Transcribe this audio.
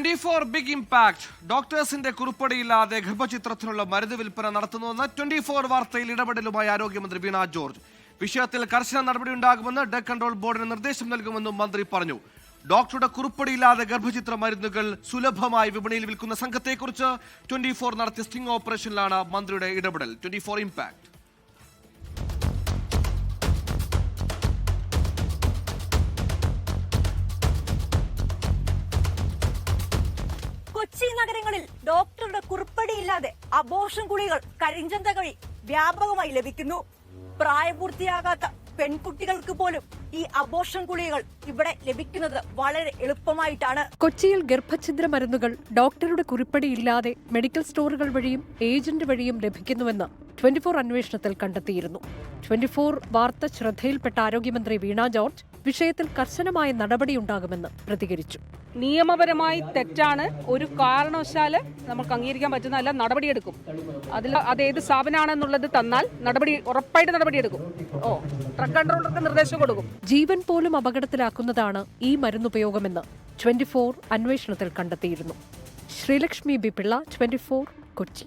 Twenty four big impact. ഡോക്ടേഴ്സിന്റെ കുറിപ്പടിയില്ലാതെ ഗർഭചിത്രത്തിനുള്ള മരുന്ന് വിൽപ്പന നടത്തുന്നുവെന്ന് ട്വന്റി ഫോർ വാർത്തയിൽ ഇടപെടലുമായി ആരോഗ്യമന്ത്രി വീണ ജോർജ്. വിഷയത്തിൽ കർശന നടപടി ഉണ്ടാകുമെന്ന് ഡ്രഗ് കൺട്രോൾ ബോർഡിന് നിർദ്ദേശം നൽകുമെന്നും മന്ത്രി പറഞ്ഞു. ഡോക്ടറുടെ കുറിപ്പടിയില്ലാതെ ഗർഭചിത്ര മരുന്നുകൾ സുലഭമായി വിപണിയിൽ വിൽക്കുന്ന സംഘത്തെക്കുറിച്ച് ട്വന്റി ഫോർ നടത്തിയ സ്റ്റിംഗ് ഓപ്പറേഷനിലാണ് മന്ത്രിയുടെ ഇടപെടൽ. Twenty four impact. കൊച്ചി നഗരങ്ങളിൽ ഡോക്ടറുടെ കുറിപ്പടിയില്ലാതെ അബോർഷൻ ഗുളികൾ കരിഞ്ചന്ത വഴി വ്യാപകമായി ലഭിക്കുന്നു. പ്രായപൂർത്തിയാകാത്ത പെൺകുട്ടികൾക്ക് പോലും ഈ അബോർഷൻ ഗുളികൾ ഇവിടെ ലഭിക്കുന്നത് വളരെ എളുപ്പമായിട്ടാണ്. കൊച്ചിയിൽ ഗർഭഛിദ്ര മരുന്നുകൾ ഡോക്ടറുടെ കുറിപ്പടിയില്ലാതെ മെഡിക്കൽ സ്റ്റോറുകൾ വഴിയും ഏജന്റ് വഴിയും ലഭിക്കുന്നുവെന്ന് ട്വന്റി ഫോർ അന്വേഷണത്തിൽ കണ്ടെത്തിയിരുന്നു. ട്വന്റി ഫോർ വാർത്ത ശ്രദ്ധയിൽപ്പെട്ട ആരോഗ്യമന്ത്രി വീണ ജോർജ് വിഷയത്തിൽ കർശനമായ നടപടിയുണ്ടാകുമെന്ന് പ്രതികരിച്ചു. നിയമപരമായി തെറ്റാണ്. ഒരു കാരണവശാൽ നമുക്ക് അംഗീകരിക്കാൻ പറ്റുന്നതല്ല നടപടിയെടുക്കും. അതിൽ അത് ഏത് സ്ഥാപനമാണെന്നുള്ളത് തന്നാൽ നടപടി ഉറപ്പായിട്ട് നടപടിയെടുക്കും. ഓ ട്രക്ക് കൺട്രോളർക്ക് നിർദ്ദേശം കൊടുക്കും. ജീവൻ പോലും അപകടത്തിലാക്കുന്നതാണ് ഈ മരുന്നുപയോഗമെന്ന് ട്വന്റി ഫോർ അന്വേഷണത്തിൽ കണ്ടെത്തിയിരുന്നു. Sreelakshmi B Pillai twenty four Kochi.